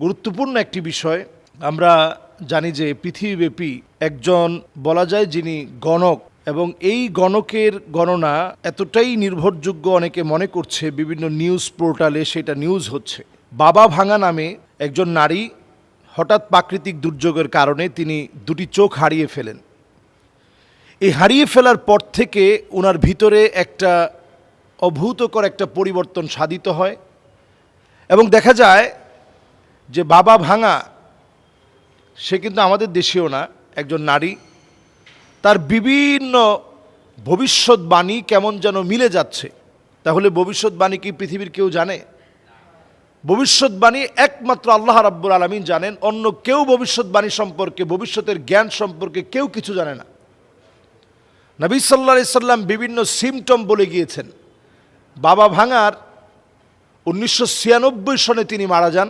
গুরুত্বপূর্ণ একটি বিষয়। আমরা জানি যে পৃথিবীব্যাপী একজন বলা যায় যিনি গণক এবং এই গণকের গণনা এতটাই নির্ভরযোগ্য অনেকে মনে করছে বিভিন্ন নিউজ পোর্টালে সেটা নিউজ হচ্ছে। বাবা ভাঙা নামে একজন নারী হঠাৎ প্রাকৃতিক দুর্যোগের কারণে তিনি দুটি চোখ হারিয়ে ফেলেন। এই হারিয়ে ফেলার পর থেকে ওনার ভিতরে একটা অভূতকর একটা পরিবর্তন সাধিত হয় এবং দেখা যায় যে বাবা ভাঙা, সে কিন্তু আমাদের দেশেও না, একজন নারী। তার বিভিন্ন ভবিষ্যৎবাণী কেমন যেন মিলে যাচ্ছে। তাহলে ভবিষ্যৎবাণী কি পৃথিবীর কেউ জানে? ভবিষ্যৎবাণী একমাত্র আল্লাহ রাব্বুল আলমিন জানেন, অন্য কেউ ভবিষ্যৎবাণী সম্পর্কে, ভবিষ্যতের জ্ঞান সম্পর্কে কেউ কিছু জানে না। নবী সাল্লা সাল্লাম বিভিন্ন সিমটম বলে গিয়েছেন। বাবা ভাঙার উনিশশো ছিয়ানব্বই সনে তিনি মারা যান।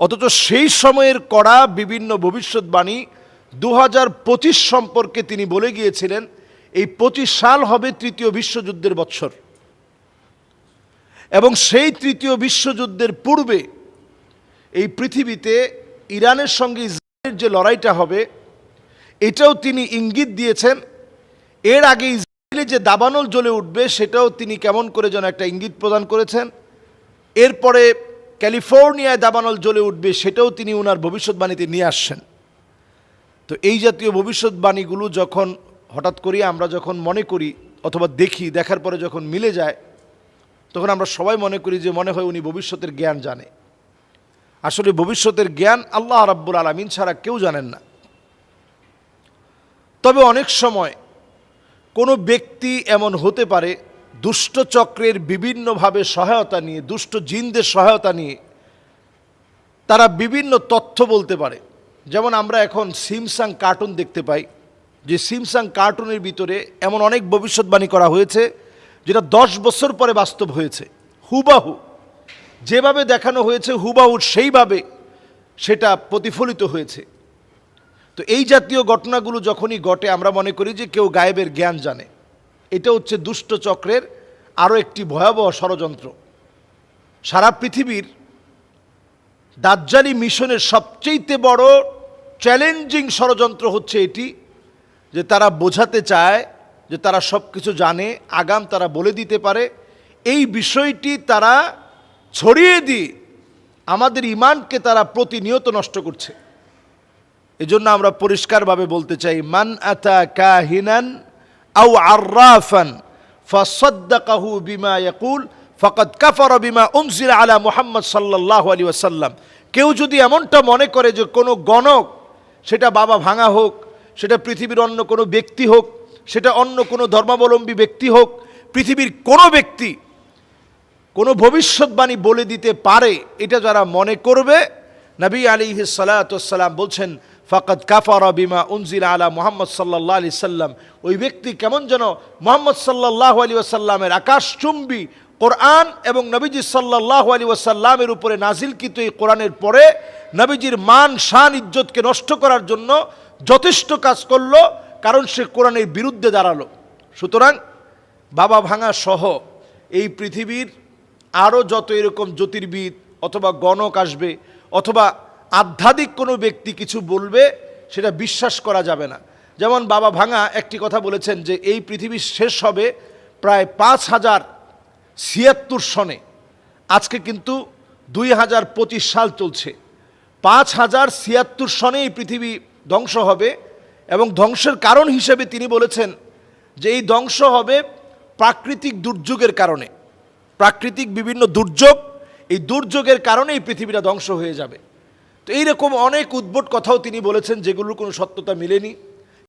অথচ সেই সময়ের করা বিভিন্ন ভবিষ্যৎবাণী দু হাজার পঁচিশ সম্পর্কে তিনি বলে গিয়েছিলেন, এই পঁচিশ সাল হবে তৃতীয় বিশ্বযুদ্ধের বৎসর। এবং সেই তৃতীয় বিশ্বযুদ্ধের পূর্বে এই পৃথিবীতে ইরানের সঙ্গে ইসরায়েলের যে লড়াইটা হবে, এটাও তিনি ইঙ্গিত দিয়েছেন। এর আগে ইসরায়েলে যে দাবানল জ্বলে উঠবে, সেটাও তিনি কেমন করে যেন একটা ইঙ্গিত প্রদান করেছেন। এরপরে ক্যালিফোর্নিয়ায় দাবানল জ্বলে উঠবে, সেটাও তিনি ওনার ভবিষ্যৎবাণীতে নিয়ে আসছেন। তো এই জাতীয় ভবিষ্যৎবাণীগুলো যখন হঠাৎ করি আমরা যখন মনে করি অথবা দেখি, দেখার পরে যখন মিলে যায়, তখন আমরা সবাই মনে করি যে মনে হয় উনি ভবিষ্যতের জ্ঞান জানে। আসলে ভবিষ্যতের জ্ঞান আল্লাহ রাব্বুল আলমিন ছাড়া কেউ জানেন না। তবে অনেক সময় কোনো ব্যক্তি এমন হতে পারে দুষ্ট চক্রের বিভিন্নভাবে সহায়তা নিয়ে, দুষ্ট জিনদের সহায়তা নিয়ে তারা বিভিন্ন তথ্য বলতে পারে। যেমন আমরা এখন সিমসাং কার্টুন দেখতে পাই, যে সিমসাং কার্টুনের ভিতরে এমন অনেক ভবিষ্যৎবাণী করা হয়েছে, যেটা দশ বছর পরে বাস্তব হয়েছে। হুবাহু, যেভাবে দেখানো হয়েছে, হুবাহু সেইভাবে সেটা প্রতিফলিত হয়েছে। তো এই জাতীয় ঘটনাগুলো যখনই ঘটে, আমরা মনে করি যে কেউ গায়েবের জ্ঞান জানে। এটা হচ্ছে দুষ্ট চক্রের আরও একটি ভয়াবহ ষড়যন্ত্র। সারা পৃথিবীর দাজ্জালি মিশনের সবচেয়েতে বড় চ্যালেঞ্জিং ষড়যন্ত্র হচ্ছে এটি, যে তারা বোঝাতে চায়, যে তারা সব কিছু জানে, আগাম তারা বলে দিতে পারে। এই বিষয়টি তারা ছড়িয়ে দিয়ে আমাদের ইমানকে তারা প্রতিনিয়ত নষ্ট করছে। এজন্য আমরা পরিষ্কারভাবে বলতে চাই, মান আতা কাহিনান আও আর্রাফান ফাসাদ্দাকাহু বিমা ইয়াকুল, ফাকাদ কাফারা বিমা উনজিলা আলা মুহাম্মদ সাল্লাল্লাহু আলাইহি ওয়াসাল্লাম। কেউ যদি এমনটা মনে করে যে কোনো গণক সেটা বাবা ভাঙা হোক, সেটা পৃথিবীর অন্য কোনো ব্যক্তি হোক, সেটা অন্য কোনো ধর্মাবলম্বী ব্যক্তি হোক, পৃথিবীর কোনো ব্যক্তি কোনো ভবিষ্যৎবাণী বলে দিতে পারে, এটা যারা মনে করবে, নবী আলী সালাতাম বলছেন ফাকাদ কাফারা বিমা উনজিল আলা মোহাম্মদ সাল্লাহ আলি সাল্লাম। ওই ব্যক্তি কেমন যেন মোহাম্মদ সাল্লাহ আলী ওয়াসাল্লামের আকাশচুম্বী কোরআন এবং নবীজি সাল্লাহ আলী ওয়াসাল্লামের উপরে নাজিলকৃত এই কোরআনের পরে নবীজির মান, শান, ইজ্জতকে নষ্ট করার জন্য যথেষ্ট কাজ করল, কারণ সে কোরআনের বিরুদ্ধে দাঁড়াল। সুতরাং বাবা ভাঙা সহ এই পৃথিবীর আরও যত এরকম জ্যোতির্বিদ অথবা গণক আসবে, অথবা আধ্যাত্মিক কোনো ব্যক্তি কিছু বলবে, সেটা বিশ্বাস করা যাবে না। যেমন বাবা ভাঙা একটি কথা বলেছেন যে, এই পৃথিবী শেষ হবে প্রায় পাঁচ হাজার ছিয়াত্তর সনে। আজকে কিন্তু দুই হাজার পঁচিশ সাল চলছে। পাঁচ হাজার ছিয়াত্তর সনে এই পৃথিবী ধ্বংস হবে এবং ধ্বংসের কারণ হিসেবে তিনি বলেছেন যে, এই ধ্বংস হবে প্রাকৃতিক দুর্যোগের কারণে। প্রাকৃতিক বিভিন্ন দুর্যোগ, এই দুর্যোগের কারণে এই পৃথিবীটা ধ্বংস হয়ে যাবে। তো এইরকম অনেক উদ্ভট কথাও তিনি বলেছেন যেগুলোর কোনো সত্যতা মিলেনি।